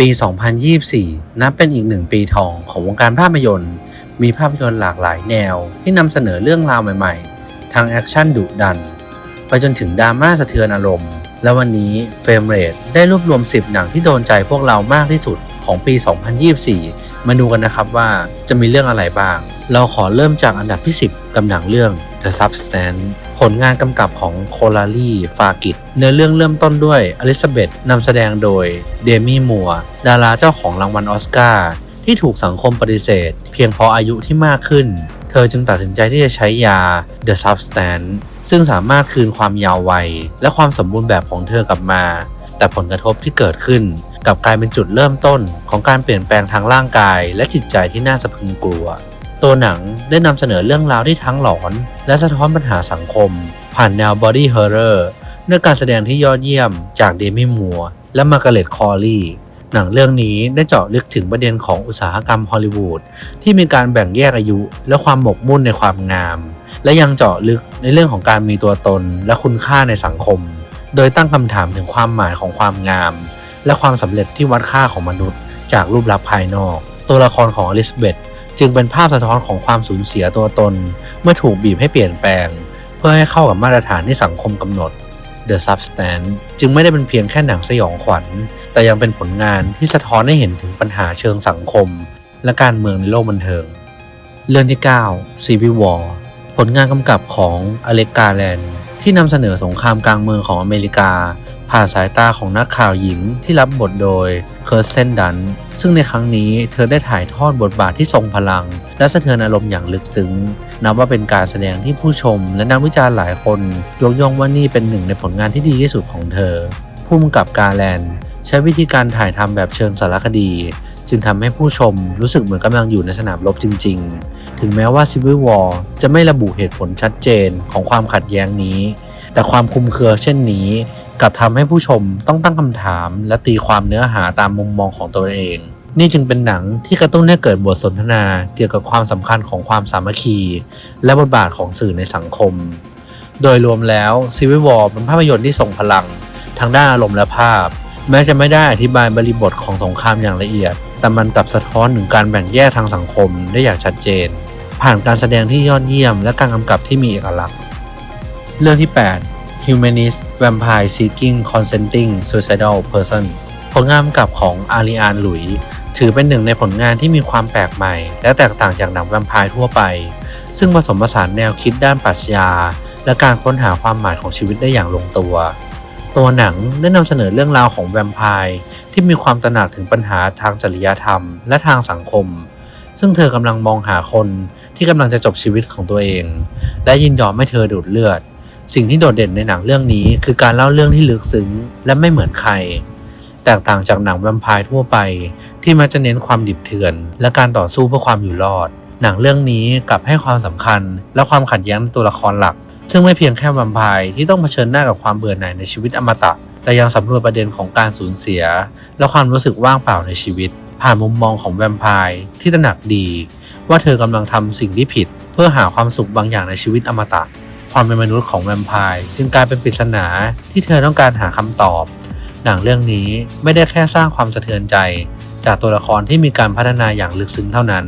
ปี 2024 นับเป็นอีกหนึ่งปีทองของวงการภาพยนตร์ มีภาพยนตร์หลากหลายแนว ที่นำเสนอเรื่องราวใหม่ๆ ทางแอคชั่นดุดัน ไปจนถึงดราม่าสะเทือนอารมณ์ และวันนี้เฟรมเรทได้รวบรวม 10 หนังที่โดนใจพวกเรามากที่สุดของปี 2024 มาดูกันนะครับว่าจะมีเรื่องอะไรบ้าง เราขอเริ่มจากอันดับที่ 10 กับหนังเรื่อง The Substance ผลงานกำกับของโคลารีฟากิตเนื้อเรื่องเริ่มต้นด้วยอลิซาเบธนำแสดงโดยเดมี่มัวร์ดาราเจ้าของรางวัลออสการ์ที่ถูกสังคมปฏิเสธ เพียงเพราะอายุที่มากขึ้น เธอจึงตัดสินใจที่จะใช้ยา The Substance ซึ่งสามารถคืนความยาววัย และความสมบูรณ์แบบของเธอกลับมา แต่ผลกระทบที่เกิดขึ้นกับกลายเป็นจุดเริ่มต้นของการเปลี่ยนแปลงทางร่างกาย และจิตใจที่น่าสะพรึงกลัว ตัวหนังได้นำเสนอเรื่องราวที่ทั้งหลอน และสะท้อนปัญหาสังคม ผ่านแนว body horror ด้วยการแสดงที่ยอดเยี่ยมจากเดมี่มัวและมาร์กเร็ตคอร์ลีหนังเรื่องนี้ได้เจาะลึกถึงประเด็นของอุตสาหกรรมฮอลลีวูดที่มีการแบ่งแยกอายุ และความหมกมุ่นในความงาม และยังเจาะลึกในเรื่องของการมีตัวตนและคุณค่าในสังคม โดยตั้งคำถามถึงความหมายของความงาม และความสำเร็จที่วัดค่าของมนุษย์ จากรูปลักษณ์ภายนอก ตัวละครของอลิซาเบธ จึงเป็นภาพสะท้อนของความสูญเสียตัวตน เมื่อถูกบีบให้เปลี่ยนแปลง เพื่อให้เข้ากับมาตรฐานที่สังคมกำหนด The Substance จึงไม่ได้เป็นเพียงแค่หนังสยองขวัญ แต่ยังเป็นผลงานที่สะท้อนให้เห็นถึงปัญหาเชิงสังคม และการเมืองในโลกบันเทิง เรื่องที่ 9 Civil War ผลงานกำกับของอเล็กกาแลนด์ ที่นำเสนอสงครามกลางเมืองของอเมริกา ผ่านสายตาของนักข่าวหญิงที่รับบทโดยเคิร์สเซนดัน ซึ่งในครั้งนี้เธอได้ถ่ายทอดบทบาทที่ทรงพลัง และสะเทือนอารมณ์อย่างลึกซึ้ง นับว่าเป็นการแสดงที่ผู้ชม และนักวิจารณ์หลายคน ยกย่องว่านี่เป็นหนึ่งในผลงานที่ดีที่สุดของเธอผู้กำกับกาแลนด์ ใช้วิธีการถ่ายทำแบบเชิงสารคดี จึงทำให้ผู้ชมรู้สึกเหมือนกำลังอยู่ในสนามรบจริง ๆ ถึงแม้ว่า Civil War จะไม่ระบุเหตุผลชัดเจนของความขัดแย้งนี้ แต่ความคุมเครือเช่นนี้กลับทำให้ผู้ชมต้องตั้งคำถาม และตีความเนื้อหาตามมุมมองของตัวเอง นี่จึงเป็นหนังที่กระตุ้นให้เกิดบทสนทนาเกี่ยวกับความสำคัญของความสามัคคี และบทบาทของสื่อในสังคม โดยรวมแล้ว Civil War เป็นภาพยนตร์ที่ทรงพลังทางด้านอารมณ์และภาพ แม้จะไม่ได้อธิบายบริบทของสงครามอย่างละเอียด แต่มันกลับสะท้อนถึงการแบ่งแยกทางสังคมได้อย่างชัดเจน ผ่านการแสดงที่ยอดเยี่ยม และการกำกับที่มีเอกลักษณ์ เรื่องที่ 8 Humanist Vampire Seeking Consenting Suicidal Person ผลงานกำกับของอาริอานหลุย ถือเป็นหนึ่งในผลงานที่มีความแปลกใหม่ และแตกต่างจากหนังแวมไพร์ทั่วไป ซึ่งผสมผสานแนวคิดด้านปรัชญา และการค้นหาความหมายของชีวิตได้อย่างลงตัว ตัวหนังได้นำเสนอเรื่องราวของแวมไพร์ที่มีความตระหนักถึงปัญหาทางจริยธรรมและทางสังคม ซึ่งเธอกำลังมองหาคนที่กำลังจะจบชีวิตของตัวเอง และยินยอมให้เธอดูดเลือด สิ่งที่โดดเด่นในหนังเรื่องนี้ คือการเล่าเรื่องที่ลึกซึ้งและไม่เหมือนใคร แตกต่างจากหนังแวมไพร์ทั่วไป ที่มักจะเน้นความดิบเถื่อน และการต่อสู้เพื่อความอยู่รอด หนังเรื่องนี้กลับให้ความสำคัญ และความขัดแย้งในตัวละครหลัก ซึ่งไม่เพียงแค่แวมไพร์ที่ต้องเผชิญหน้ากับความเบื่อหน่ายในชีวิตอมตะ แต่ยังสำรวจประเด็นของการสูญเสีย และความรู้สึกว่างเปล่าในชีวิต ผ่านมุมมองของแวมไพร์ที่ตระหนักดี ว่าเธอกำลังทำสิ่งที่ผิด เพื่อหาความสุขบางอย่างในชีวิตอมตะ ความเป็นมนุษย์ของแวมไพร์จึงกลายเป็นปริศนาที่เธอต้องการหาคำตอบ หนังเรื่องนี้ไม่ได้แค่สร้างความสะเทือนใจ จากตัวละครที่มีการพัฒนาอย่างลึกซึ้งเท่านั้น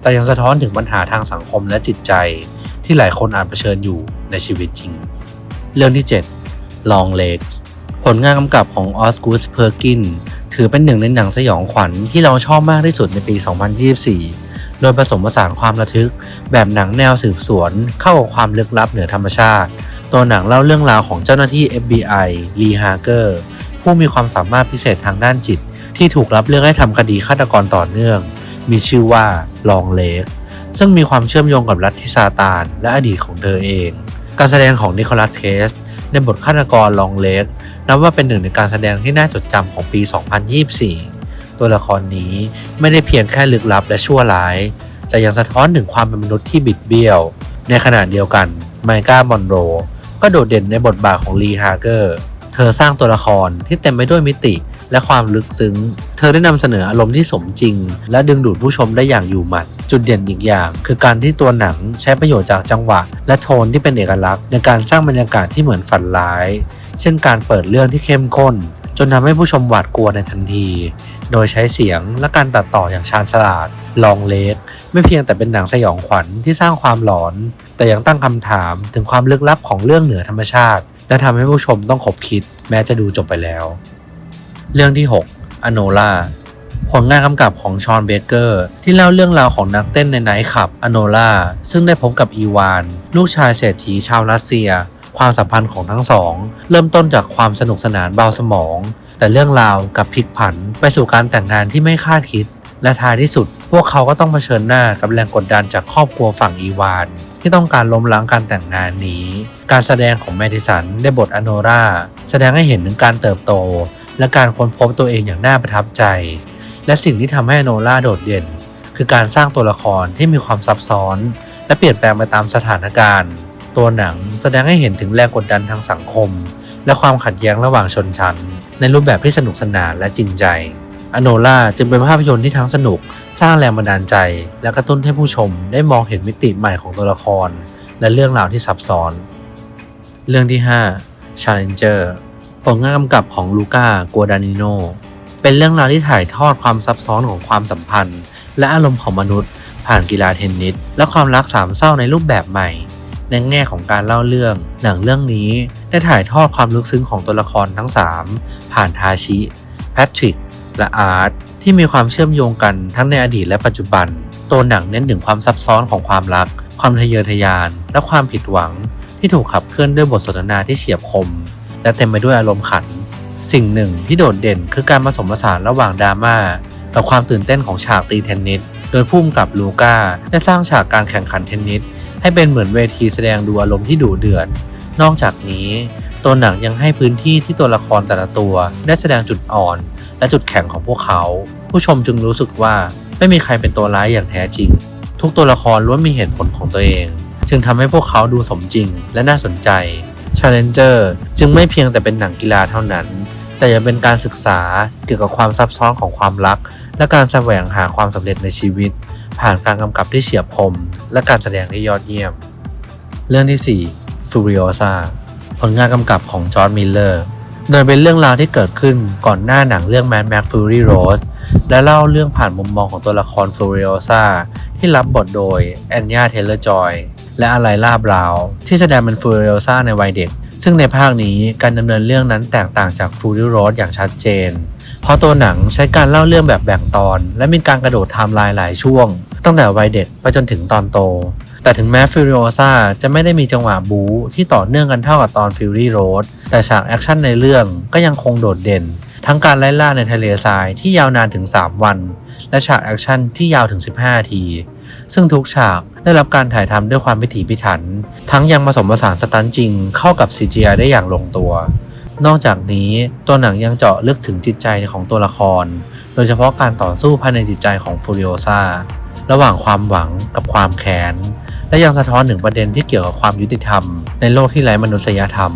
แต่ยังสะท้อนถึงปัญหาทางสังคมและจิตใจ ที่หลายคนอาจเผชิญอยู่ ในชีวิตจริง เรื่องที่ 7 Long Legs ผลงานกำกับของออสกูสเพอร์กินถือเป็นหนึ่งในหนังสยองขวัญที่เราชอบมากที่สุดในปี 2024 โดยผสมผสานความระทึก แบบหนังแนวสืบสวน เข้ากับความลึกลับเหนือธรรมชาติ ตัวหนังเล่าเรื่องราวของเจ้าหน้าที่ FBI ลีฮาร์เกอร์ผู้มีความสามารถพิเศษทางด้านจิต ที่ถูกรับเลือกให้ทำคดีฆาตกรต่อเนื่อง มีชื่อว่าลองเลกซึ่งมีความเชื่อมโยงกับลัทธิซาตานและอดีตของเธอเอง การแสดงของนิโคลัสเคสในบทฆาตกรลองเล็กนับว่าเป็นหนึ่งในการแสดงที่น่าจดจำของปี 2024 ตัวละครนี้ไม่ได้เพียงแค่ลึกลับและชั่วร้าย แต่ยังสะท้อนถึงความเป็นมนุษย์ที่บิดเบี้ยว ในขณะเดียวกันไมก้ามอนโร ก็โดดเด่นในบทบาทของลีฮาร์เกอร์ เธอสร้างตัวละครที่เต็มไปด้วยมิติ และความลึกซึ้ง เธอได้นำเสนออารมณ์ที่สมจริง และดึงดูดผู้ชมได้อย่างอยู่หมัด จุดเด่นอีกอย่าง คือการที่ตัวหนังใช้ประโยชน์จากจังหวะ และโทนที่เป็นเอกลักษณ์ในการสร้างบรรยากาศที่เหมือนฝันร้าย เช่นการเปิดเรื่องที่เข้มข้น จนทำให้ผู้ชมหวาดกลัวในทันที โดยใช้เสียงและการตัดต่ออย่างชาญฉลาด ลองเล็กไม่เพียงแต่เป็นหนังสยองขวัญที่สร้างความหลอน แต่ยังตั้งคำถามถึงความลึกลับของเรื่องเหนือธรรมชาติ และทำให้ผู้ชมต้องขบคิด แม้จะดูจบไปแล้ว เรื่องที่ 6 อโนล่าผลงานกำกับของชอนเบเกอร์ ที่เล่าเรื่องราวของนักเต้นในไนท์คลับอโนล่าซึ่งได้พบกับอีวาน ลูกชายเศรษฐีชาวรัสเซีย ความสัมพันธ์ของทั้งสอง เริ่มต้นจากความสนุกสนานเบาสมอง แต่เรื่องราวกับพลิกผันไปสู่การแต่งงานที่ไม่คาดคิด และท้ายที่สุด พวกเขาก็ต้องเผชิญหน้ากับแรงกดดันจากครอบครัวฝั่งอีวาน ที่ต้องการล้มล้างการแต่งงานนี้ การแสดงของแมดิสันได้บทอโนราแสดงให้เห็นถึงการเติบโต และการค้นพบตัวเองอย่างน่าประทับใจ และสิ่งที่ทำให้อโนล่าโดดเด่น คือการสร้างตัวละครที่มีความซับซ้อน และเปลี่ยนแปลงไปตามสถานการณ์ ตัวหนังแสดงให้เห็นถึงแรงกดดันทางสังคม และความขัดแย้งระหว่างชนชั้น ในรูปแบบที่สนุกสนานและจริงใจอโนล่าจึงเป็นภาพยนตร์ที่ทั้งสนุก สร้างแรงบันดาลใจ และกระตุ้นให้ผู้ชมได้มองเห็นมิติใหม่ของตัวละคร และเรื่องราวที่ซับซ้อน เรื่องที่ 5 Challenger ผลงานกำกับของลูก้ากัวดานิโน เป็นเรื่องราวที่ถ่ายทอดความซับซ้อนของความสัมพันธ์ และอารมณ์ของมนุษย์ ผ่านกีฬาเทนนิส และความรักสามเศร้าในรูปแบบใหม่ ในแง่ของการเล่าเรื่อง หนังเรื่องนี้ได้ถ่ายทอดความลึกซึ้งของตัวละครทั้ง 3 ผ่านทาชิ แพทริก และอาร์ตที่มีความเชื่อมโยงกันทั้งในอดีตและปัจจุบัน ตัวหนังเน้นถึงความซับซ้อนของความรัก ความทะเยอทะยาน และความผิดหวัง ที่ถูกขับเคลื่อนด้วยบทสนทนาที่เฉียบคม และเต็มไปด้วยอารมณ์ขัน สิ่งหนึ่งที่โดดเด่นคือการผสมผสานระหว่างดราม่ากับความตื่นเต้นของฉากตีเทนนิส โดยพุ่มกับลูก้าได้สร้างฉากการแข่งขันเทนนิส ให้เป็นเหมือนเวทีแสดงดูอารมณ์ที่ดุเดือด นอกจากนี้ ตัวหนังยังให้พื้นที่ที่ตัวละครแต่ละตัว ได้แสดงจุดอ่อน และจุดแข็งของพวกเขา ผู้ชมจึงรู้สึกว่าไม่มีใครเป็นตัวร้ายอย่างแท้จริง ทุกตัวละครล้วนมีเหตุผลของตัวเอง จึงทำให้พวกเขาดูสมจริงและน่าสนใจ Challenger จึงไม่เพียงแต่เป็นหนังกีฬาเท่านั้น แต่ยังเป็นการศึกษาเกี่ยวกับความซับซ้อนของความรัก และการแสวงหาความสำเร็จในชีวิต ผ่านการกำกับที่เฉียบคม และการแสดงที่ยอดเยี่ยม เรื่องที่ 4 Furiosa ผลงานกำกับของจอร์ดมิลเลอร์โดยเป็นเรื่องราวที่เกิดขึ้นก่อนหน้าหนังเรื่อง Mad Max Fury Road และเล่าเรื่องผ่านมุมมองของตัวละคร Furiosa ที่รับบทโดยแอนยาเทเลอร์จอย และอะไรล่าบราว ที่แสดงเป็น Furiosa ในวัยเด็ก ซึ่งในภาคนี้การดำเนินเรื่องนั้นแตกต่างจาก Fury Road อย่างชัดเจน เพราะตัวหนังใช้การเล่าเรื่องแบบแบ่งตอน และมีการกระโดดไทม์ไลน์หลายช่วง ตั้งแต่วัยเด็กไปจนถึงตอนโต แต่ถึงแม้ Furiosa จะไม่ได้มีจังหวะบู๊ที่ต่อเนื่องกันเท่ากับตอน Fury Road แต่ฉากแอคชั่นในเรื่องก็ยังคงโดดเด่น ทั้งการไล่ล่าในทะเลทรายที่ยาวนานถึง 3 วัน และฉากแอคชั่นที่ยาวถึง 15นาที ซึ่งทุกฉากได้รับการถ่ายทำด้วยความพิถีพิถัน ทั้งยังผสมผสานสตันจริงเข้ากับ CGI ได้อย่างลงตัว นอกจากนี้ตัวหนังยังเจาะลึกถึงจิตใจของตัวละคร โดยเฉพาะการต่อสู้ภายในจิตใจของฟูริโอซาระหว่างความหวังกับความแค้น และยังสะท้อนถึงประเด็นที่เกี่ยวกับความยุติธรรม ในโลกที่ไร้มนุษยธรรม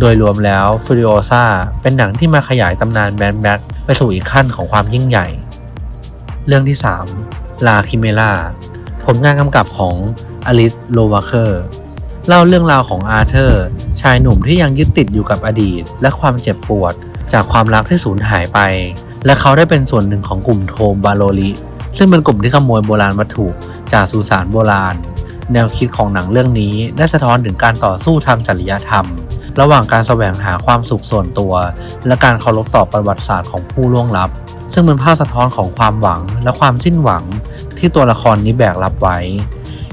โดยรวมแล้วฟูริโอซาเป็นหนังที่มาขยายตำนานแมนแบ็กไปสู่อีกขั้นของความยิ่งใหญ่ เรื่องที่ 3 ลาคิเมล่า ผลงานกำกับของอลิสโลวาเคอร์เล่าเรื่องราวของอาร์เธอร์ ชายหนุ่มที่ยังยึดติดอยู่กับอดีต และความเจ็บปวด จากความรักที่สูญหายไป และเขาได้เป็นส่วนหนึ่งของกลุ่มโทมบาโลลิ ซึ่งเป็นกลุ่มที่ขโมยโบราณวัตถุจากสุสานโบราณ แนวคิดของหนังเรื่องนี้ได้สะท้อนถึงการต่อสู้ทางจริยธรรม ระหว่างการแสวงหาความสุขส่วนตัว และการเคารพต่อประวัติศาสตร์ของผู้ล่วงลับ ซึ่งเป็นภาพสะท้อนของความหวังและความสิ้นหวัง ที่ตัวละครนี้แบกรับไว้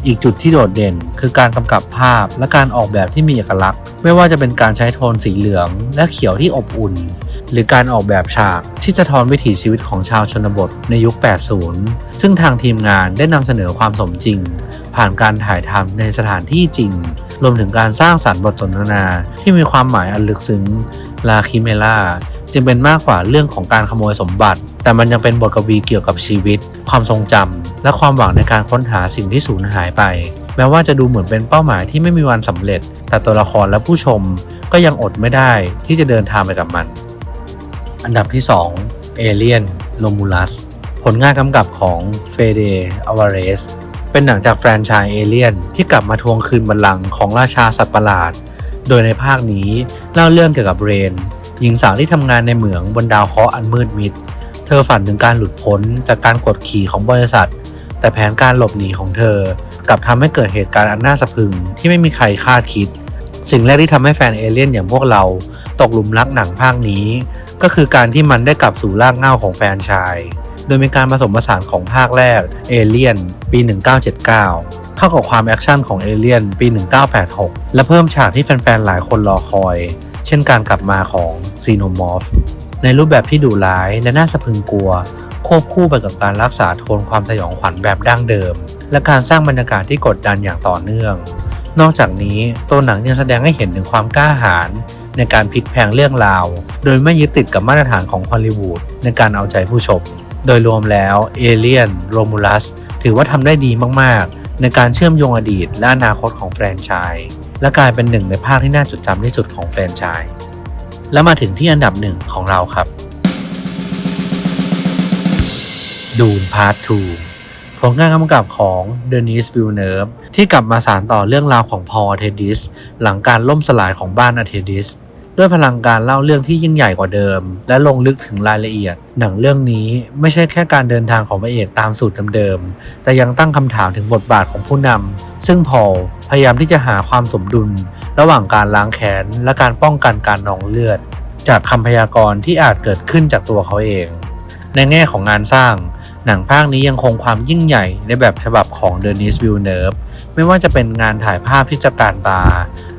อีกจุดที่โดดเด่น คือการกำกับภาพและการออกแบบที่มีเอกลักษณ์ ไม่ว่าจะเป็นการใช้โทนสีเหลือง และเขียวที่อบอุ่น หรือการออกแบบฉากที่สะท้อนวิถีชีวิตของชาวชนบทในยุค 80 ซึ่งทางทีมงานได้นำเสนอความสมจริง ผ่านการถ่ายทำในสถานที่จริง รวมถึงการสร้างสรรค์บทสนทนาที่มีความหมายอันลึกซึ้งลาคิเมล่าจึงเป็นมากกว่าเรื่องของการขโมยสมบัติ แต่มันยังเป็นบทกวีเกี่ยวกับชีวิต ความทรงจำและความหวังในการค้นหาสิ่งที่สูญหายไป แม้ว่าจะดูเหมือนเป็นเป้าหมายที่ไม่มีวันสำเร็จ แต่ตัวละครและผู้ชมก็ยังอดไม่ได้ที่จะเดินทางไปกับมัน อันดับที่ 2 เอเลียนโ m มูลัสผลงานกำกับของเฟเดอวาเรสเป็นหนังจากแฟรนไชส์เอเลียนที่กลับมาทวงคืนบัลลังก์ของราชาสัตว์ประหลาด โดยในภาคนี้เล่าเรื่องเกี่ยวกับเรน หญิงสาวที่ทำงานในเหมืองบนดาวเคราะห์อันมืดมิด เธอฝันถึงการหลุดพ้นจากการกดขี่ของบริษัท แต่แผนการหลบหนีของเธอกลับทำให้เกิดเหตุการณ์อันน่าสะพรึงที่ไม่มีใครคาดคิด สิ่งแรกที่ทำให้แฟนเอเลี่ยนอย่างพวกเราตกหลุมรักหนังภาคนี้ ก็คือการที่มันได้กลับสู่ร่ากเงาของแฟนชาย โดยมีการผสมผสานของภาคแรกเอเลี่ยนปี 1979เข้ากับความแอคชั่นของเอเลียนปี 1986 และเพิ่มฉากที่แฟนๆ หลายคนรอคอย เช่นการกลับมาของซีโนมอร์ฟ ในรูปแบบที่ดุร้ายและน่าสะพึงกลัว ควบคู่ไปกับการรักษาโทนความสยองขวัญแบบดั้งเดิม และการสร้างบรรยากาศที่กดดันอย่างต่อเนื่อง นอกจากนี้ตัวหนังยังแสดงให้เห็นถึงความกล้าหาญในการพลิกแพงเรื่องราว โดยไม่ยึดติดกับมาตรฐานของฮอลลีวูดในการเอาใจผู้ชม โดยรวมแล้วเอเลียนโรมูลัสถือว่าทำได้ดีมากๆ ในการเชื่อมโยงอดีตและอนาคตของแฟรนไชส์และกลายเป็นหนึ่งในภาคที่น่าจดจำที่สุดของแฟรนไชส์ และมาถึงที่อันดับหนึ่งของเราครับดูนพาร์ท2ผลงานกำกับของเดนิสวิลเน v ฟที่กลับมาสานต่อเรื่องราวของพอเทดิส หลังการล่มสลายของบ้านอเทดิส ด้วยพลังการเล่าเรื่องที่ยิ่งใหญ่กว่าเดิม และลงลึกถึงรายละเอียด หนังเรื่องนี้ไม่ใช่แค่การเดินทางของพระเอกตามสูตรเดิมๆแต่ยังตั้งคำถามถึงบทบาทของผู้นำซึ่งพอลพยายามที่จะหาความสมดุล ระหว่างการล้างแค้นและการป้องกันการนองเลือด จากคำพยากรณ์ที่อาจเกิดขึ้นจากตัวเขาเอง ในแง่ของงานสร้าง หนังภาคนี้ยังคงความยิ่งใหญ่ในแบบฉบับของเดนิสวิลเน v ฟไม่ว่าจะเป็นงานถ่ายภาพที่จะการตา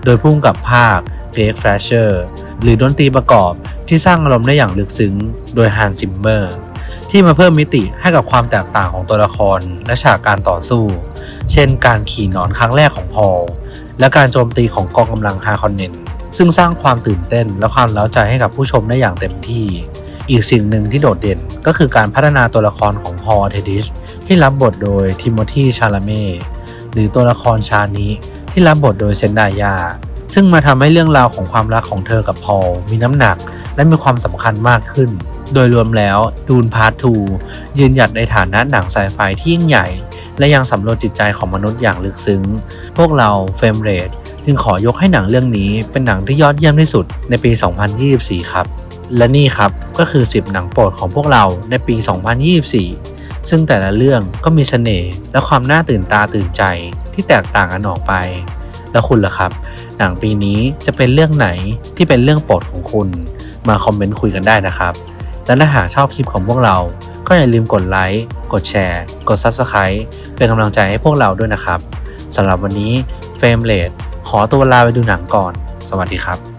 โดยพุ่งกับภาคเกรกแฟรเชอร์หรือดนตรีประกอบที่สร้างอารมณ์ได้อย่างลึกซึ้ง โดยฮันซิมเมอร์ ที่มาเพิ่มมิติให้กับความแตกต่างของตัวละครและฉากการต่อสู้ เช่นการขี่หนอนครั้งแรกของพอล และการโจมตีของกองกำลังฮาคอนเนนซึ่งสร้างความตื่นเต้นและความเล้าใจให้กับผู้ชมได้อย่างเต็มที่ อีกสิ่งหนึ่งที่โดดเด่นก็คือการพัฒนาตัวละครของพอเทดิสที่รับบทโดยทิโมธีชาลาเม่หรือตัวละครชานี้ที่รับบทโดยเซนดายา ซึ่งมาทำให้เรื่องราวของความรักของเธอกับพอลมีน้ำหนักและมีความสำคัญมากขึ้น โดยรวมแล้วดูนพาร์ท 2 ยืนหยัดในฐานะหนังไซไฟที่ยิ่งใหญ่ และยังสำรวจจิตใจของมนุษย์อย่างลึกซึ้ง พวกเราเฟรมเรทจึงขอยกให้หนังเรื่องนี้เป็นหนังที่ยอดเยี่ยมที่สุดในปี 2024 ครับ และนี่ครับก็คือ 10 หนังโปรดของพวกเราในปี 2024 ซึ่งแต่ละเรื่องก็มีเสน่ห์และความน่าตื่นตาตื่นใจที่แตกต่างกันออกไป แล้วคุณล่ะครับ หนังปีนี้จะเป็นเรื่องไหนที่เป็นเรื่องโปรดของคุณ มาคอมเมนต์คุยกันได้นะครับ และถ้าหากชอบคลิปของพวกเรา ก็อย่าลืมกดไลค์ กดแชร์ กด Subscribe เป็นกำลังใจให้พวกเราด้วยนะครับสำหรับวันนี้เฟรมเลดขอตัวลาไปดูหนังก่อน สวัสดีครับ